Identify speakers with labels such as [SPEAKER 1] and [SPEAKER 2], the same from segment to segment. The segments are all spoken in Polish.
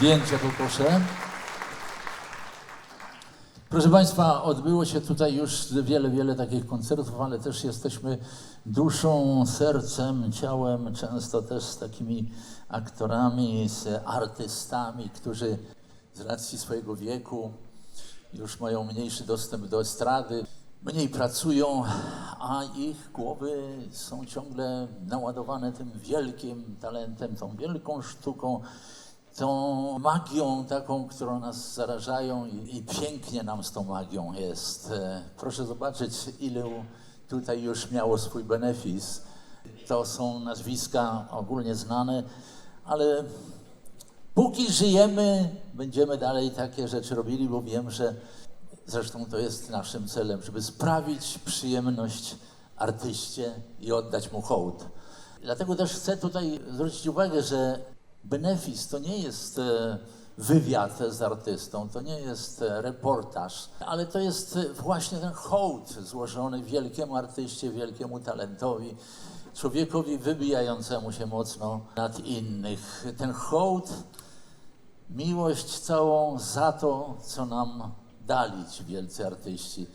[SPEAKER 1] Zdjęcia poproszę. Proszę Państwa, odbyło się tutaj już wiele, wiele takich koncertów, ale też jesteśmy duszą, sercem, ciałem, często też z takimi aktorami, z artystami, którzy z racji swojego wieku już mają mniejszy dostęp do estrady, mniej pracują, a ich głowy są ciągle naładowane tym wielkim talentem, tą wielką sztuką, tą magią taką, którą nas zarażają i, i pięknie nam z tą magią jest. E, Proszę zobaczyć, ilu tutaj już miało swój benefis. To są nazwiska ogólnie znane, ale póki żyjemy, będziemy dalej takie rzeczy robili, bo wiem, że zresztą to jest naszym celem, żeby sprawić przyjemność artyście i oddać mu hołd. Dlatego też chcę tutaj zwrócić uwagę, że benefis to nie jest e, wywiad z artystą, to nie jest e, reportaż, ale to jest e, właśnie ten hołd złożony wielkiemu artyście, wielkiemu talentowi, człowiekowi wybijającemu się mocno nad innych. Ten hołd miłość całą za to, co nam dali ci wielcy artyści.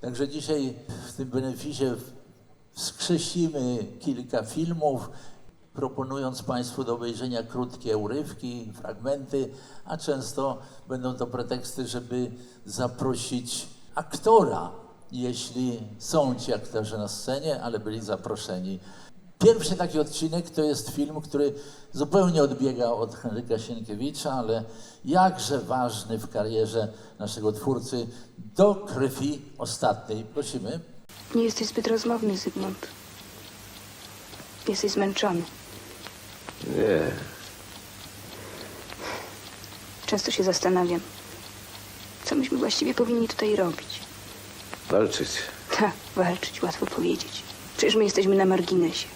[SPEAKER 1] Także dzisiaj w tym beneficie wskrzesimy kilka filmów, proponując Państwu do obejrzenia krótkie urywki, fragmenty, a często będą to preteksty, żeby zaprosić aktora, jeśli są ci aktorzy na scenie, ale byli zaproszeni. Pierwszy taki odcinek to jest film, który zupełnie odbiega od Henryka Sienkiewicza, ale jakże ważny w karierze naszego twórcy do krwi ostatniej. Prosimy.
[SPEAKER 2] Nie jesteś zbyt rozmowny, Zygmunt. Jesteś zmęczony.
[SPEAKER 3] Nie,
[SPEAKER 2] Często się zastanawiam, co myśmy właściwie powinni tutaj robić.
[SPEAKER 3] walczyć.
[SPEAKER 2] Tak, walczyć, łatwo powiedzieć. Przecież my jesteśmy na marginesie.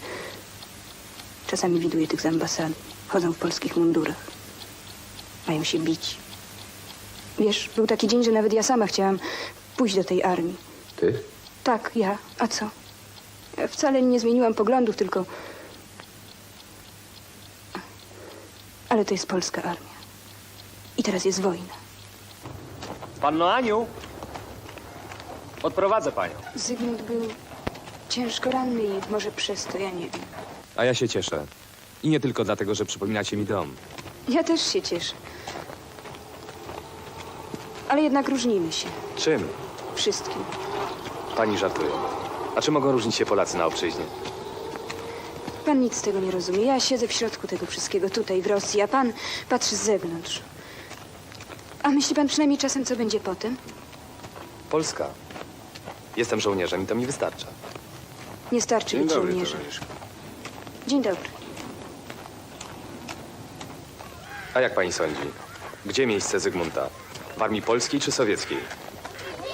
[SPEAKER 2] Czasami widuję tych z ambasady. Chodzą w polskich mundurach. Mają się bić. Wiesz, był taki dzień, że nawet ja sama chciałam pójść do tej armii.
[SPEAKER 3] Ty?
[SPEAKER 2] Tak, ja. A co? Ja wcale nie zmieniłam poglądów, tylko... Ale to jest polska armia. I teraz jest wojna.
[SPEAKER 4] Panno Aniu! Odprowadzę panią.
[SPEAKER 2] Zygmunt był ciężko ranny i może przez to, ja nie wiem.
[SPEAKER 4] A ja się cieszę. I nie tylko dlatego, że przypominacie mi dom.
[SPEAKER 2] Ja też się cieszę. Ale jednak różnimy się.
[SPEAKER 4] Czym?
[SPEAKER 2] Wszystkim.
[SPEAKER 4] Pani żartuje. A czy mogą różnić się Polacy na obczyźnie?
[SPEAKER 2] Pan nic z tego nie rozumie. Ja siedzę w środku tego wszystkiego, tutaj w Rosji, a pan patrzy z zewnątrz. A myśli pan przynajmniej czasem, co będzie potem?
[SPEAKER 4] Polska. Jestem żołnierzem i to mi wystarcza.
[SPEAKER 2] Nie starczy być żołnierzem. Dzień dobry.
[SPEAKER 4] A jak pani sądzi? Gdzie miejsce Zygmunta? W armii polskiej czy sowieckiej?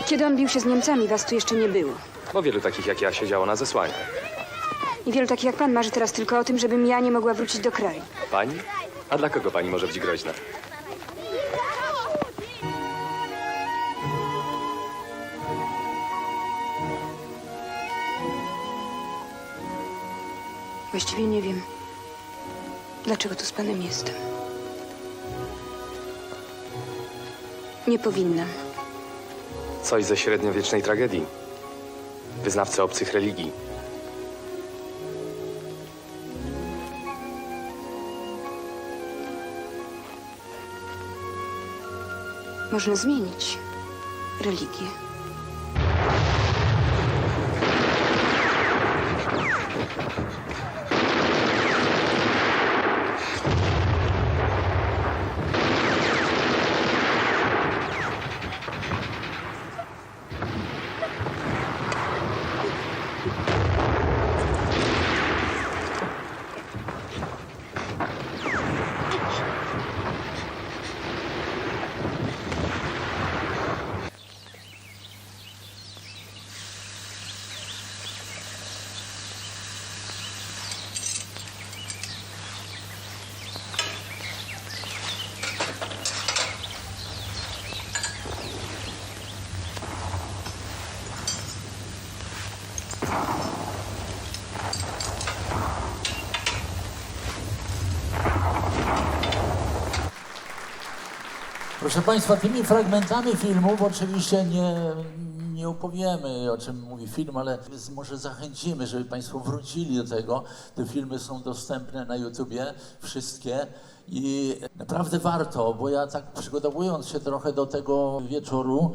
[SPEAKER 2] Kiedy on bił się z Niemcami, was tu jeszcze nie było.
[SPEAKER 4] Bo wielu takich jak ja siedziało na zesłaniu.
[SPEAKER 2] I wielu takich jak pan marzy teraz tylko o tym, żebym ja nie mogła wrócić do kraju.
[SPEAKER 4] Pani? A dla kogo pani może być groźna?
[SPEAKER 2] Właściwie nie wiem, dlaczego tu z panem jestem. Nie powinnam.
[SPEAKER 4] Coś ze średniowiecznej tragedii. Wyznawcy obcych religii.
[SPEAKER 2] Można zmienić religię.
[SPEAKER 1] Proszę Państwa, tymi fragmentami filmów oczywiście nie, nie opowiemy, o czym mówi film, ale może zachęcimy, żeby Państwo wrócili do tego. Te filmy są dostępne na YouTubie, wszystkie. I naprawdę warto, bo ja tak przygotowując się trochę do tego wieczoru,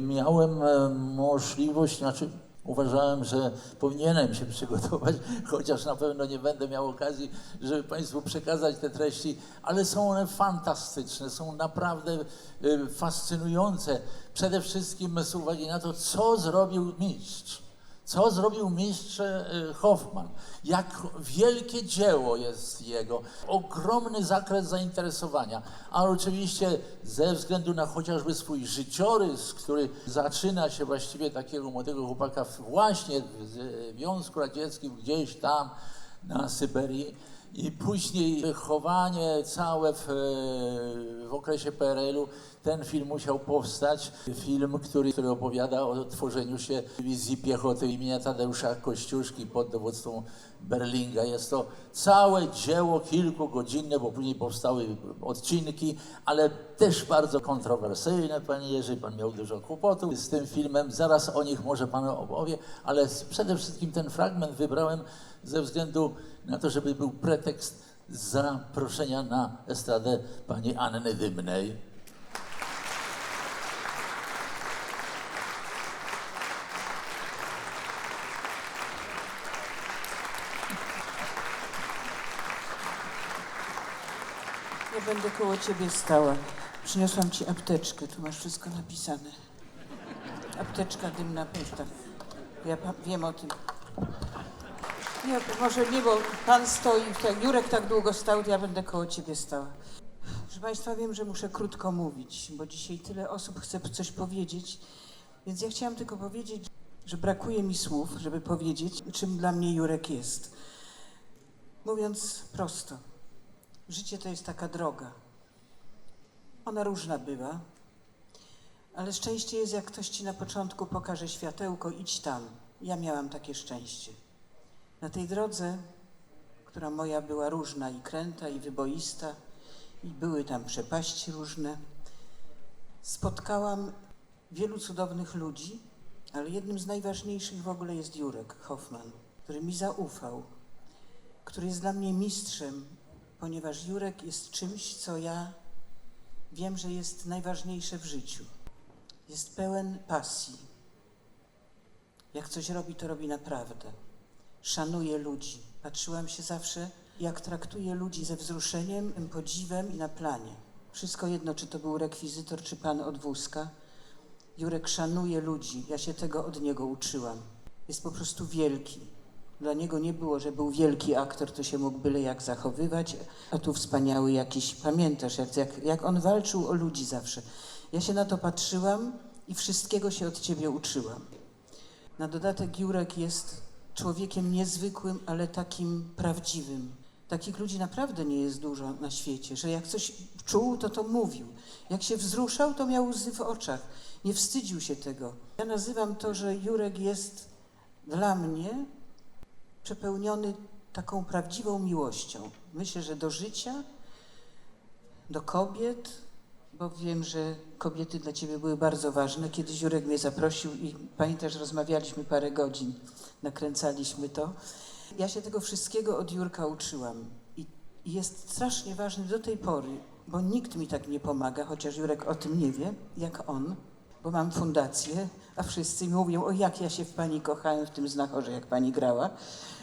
[SPEAKER 1] miałem e, możliwość, znaczy Uważałem, że powinienem się przygotować, chociaż na pewno nie będę miał okazji, żeby Państwu przekazać te treści, ale są one fantastyczne, są naprawdę y, fascynujące. Przede wszystkim z uwagi na to, co zrobił mistrz. Co zrobił mistrz e, Hoffman? Jak wielkie dzieło jest jego, ogromny zakres zainteresowania, a oczywiście ze względu na chociażby swój życiorys, który zaczyna się właściwie takiego młodego chłopaka właśnie w Związku Radzieckim, gdzieś tam na Syberii, i później wychowanie całe w, w okresie PRL-u. Ten film musiał powstać. Film, który, który opowiada o tworzeniu się wizji piechoty imienia Tadeusza Kościuszki pod dowództwem Berlinga. Jest to całe dzieło kilkugodzinne, bo później powstały odcinki, ale też bardzo kontrowersyjne, panie Jerzy. Pan miał dużo kłopotów z tym filmem. Zaraz o nich może pan opowie, ale przede wszystkim ten fragment wybrałem ze względu na to, żeby był pretekst zaproszenia na estradę pani Anny Dymnej.
[SPEAKER 5] Ja będę koło ciebie stała. Przyniosłam ci apteczkę, tu masz wszystko napisane. Apteczka dymna pewna. Ja wiem o tym. Nie, może nie, bo pan stoi, tak, Jurek tak długo stał, to ja będę koło ciebie stała. Proszę Państwa, wiem, że muszę krótko mówić, bo dzisiaj tyle osób chce coś powiedzieć, więc ja chciałam tylko powiedzieć, że brakuje mi słów, żeby powiedzieć, czym dla mnie Jurek jest. Mówiąc prosto, Życie to jest taka droga. Ona różna bywa, ale szczęście jest, jak ktoś ci na początku pokaże światełko, idź tam. Ja miałam takie szczęście. Na tej drodze, która moja była różna i kręta, i wyboista, i były tam przepaści różne, spotkałam wielu cudownych ludzi, ale jednym z najważniejszych w ogóle jest Jurek Hoffman, który mi zaufał, który jest dla mnie mistrzem, ponieważ Jurek jest czymś, co ja wiem, że jest najważniejsze w życiu. Jest pełen pasji. Jak coś robi, to robi naprawdę. Szanuje ludzi. Patrzyłam się zawsze, jak traktuje ludzi ze wzruszeniem, podziwem i na planie. Wszystko jedno, czy to był rekwizytor, czy pan od wózka. Jurek szanuje ludzi. Ja się tego od niego uczyłam. Jest po prostu wielki. Dla niego nie było, że był wielki aktor, to się mógł byle jak zachowywać, a tu wspaniały jakiś, pamiętasz, jak, jak, jak on walczył o ludzi zawsze. Ja się na to patrzyłam i wszystkiego się od ciebie uczyłam. Na dodatek Jurek jest człowiekiem niezwykłym, ale takim prawdziwym. Takich ludzi naprawdę nie jest dużo na świecie, że jak coś czuł, to to mówił. Jak się wzruszał, to miał łzy w oczach. Nie wstydził się tego. Ja nazywam to, że Jurek jest dla mnie przepełniony taką prawdziwą miłością. Myślę, że do życia, do kobiet, bo wiem, że kobiety dla ciebie były bardzo ważne. Kiedyś Jurek mnie zaprosił i pamiętasz, rozmawialiśmy parę godzin, nakręcaliśmy to. Ja się tego wszystkiego od Jurka uczyłam i jest strasznie ważny do tej pory, bo nikt mi tak nie pomaga, chociaż Jurek o tym nie wie, jak on, bo mam fundację, a wszyscy mówią, o jak ja się w pani kochałem w tym znachorze, jak pani grała.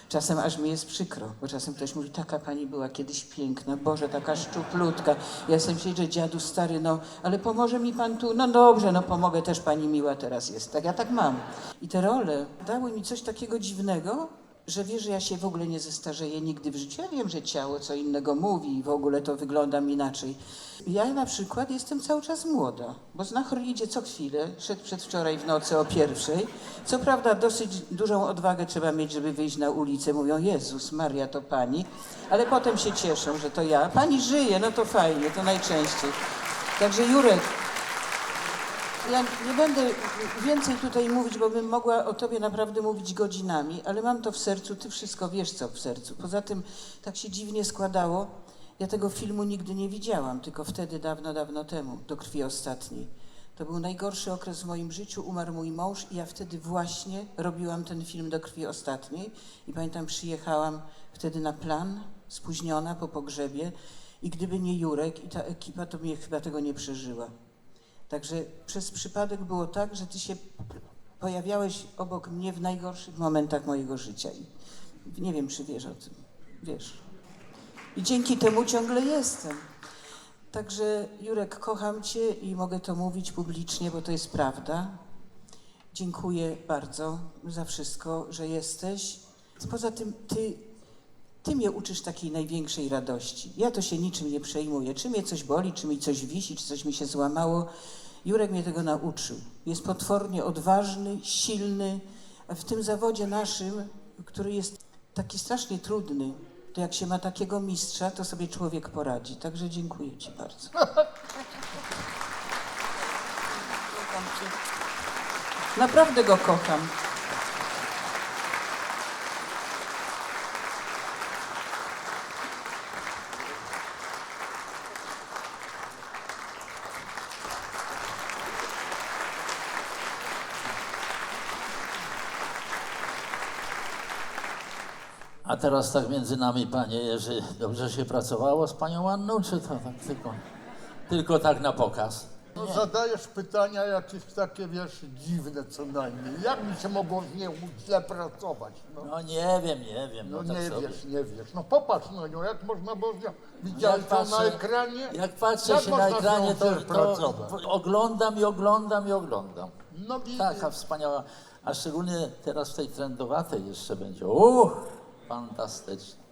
[SPEAKER 5] Czasem aż mi jest przykro, bo czasem ktoś mówi, taka pani była kiedyś piękna, Boże, taka szczuplutka. Ja jestem myśleć, że dziadu stary, no, ale pomoże mi pan tu? No dobrze, no pomogę, też pani miła teraz jest. Tak, ja tak mam. I te role dały mi coś takiego dziwnego, że wie, że ja się w ogóle nie zestarzeję nigdy w życiu. Ja wiem, że ciało co innego mówi i w ogóle to wyglądam inaczej. Ja na przykład jestem cały czas młoda, bo znachor idzie co chwilę, szedł przedwczoraj w nocy o pierwszej. Co prawda dosyć dużą odwagę trzeba mieć, żeby wyjść na ulicę. Mówią, Jezus Maria, to pani. Ale potem się cieszą, że to ja. Pani żyje, no to fajnie, to najczęściej. Także Jurek, ja nie będę więcej tutaj mówić, bo bym mogła o tobie naprawdę mówić godzinami, ale mam to w sercu, ty wszystko wiesz, co w sercu. Poza tym tak się dziwnie składało. Ja tego filmu nigdy nie widziałam, tylko wtedy, dawno, dawno temu, do krwi ostatniej. To był najgorszy okres w moim życiu, umarł mój mąż i ja wtedy właśnie robiłam ten film do krwi ostatniej. I pamiętam, przyjechałam wtedy na plan, spóźniona po pogrzebie i gdyby nie Jurek i ta ekipa, to mnie chyba tego nie przeżyła. Także przez przypadek było tak, że ty się pojawiałeś obok mnie w najgorszych momentach mojego życia. I nie wiem, czy wiesz o tym. Wiesz. I dzięki temu ciągle jestem. Także Jurek, kocham Cię i mogę to mówić publicznie, bo to jest prawda. Dziękuję bardzo za wszystko, że jesteś. Poza tym Ty, ty mnie uczysz takiej największej radości. Ja to się niczym nie przejmuję. Czy mnie coś boli, czy mi coś wisi, czy coś mi się złamało. Jurek mnie tego nauczył. Jest potwornie odważny, silny. A w tym zawodzie naszym, który jest taki strasznie trudny, to jak się ma takiego mistrza, to sobie człowiek poradzi. Także dziękuję Ci bardzo. Naprawdę go kocham.
[SPEAKER 1] A teraz tak między nami, panie Jerzy, dobrze się pracowało z panią Anną, czy to tak tylko, tylko tak na pokaz?
[SPEAKER 6] No, zadajesz pytania jakieś takie, wiesz, dziwne co najmniej. Jak mi się mogło z nią źle pracować? No,
[SPEAKER 1] No nie wiem, nie wiem.
[SPEAKER 6] no
[SPEAKER 1] tak
[SPEAKER 6] nie
[SPEAKER 1] sobie.
[SPEAKER 6] wiesz, nie wiesz. No popatrz na nią, jak można było z nią... Widziałeś to na ekranie?
[SPEAKER 1] Jak patrzę
[SPEAKER 6] Jak
[SPEAKER 1] się na
[SPEAKER 6] można z nią
[SPEAKER 1] ekranie, to,
[SPEAKER 6] źle
[SPEAKER 1] to
[SPEAKER 6] pracować?
[SPEAKER 1] oglądam i oglądam i oglądam.
[SPEAKER 6] No widzisz.
[SPEAKER 1] Taka wspaniała, a szczególnie teraz w tej trendowatej jeszcze będzie. Uch, fantastycznie.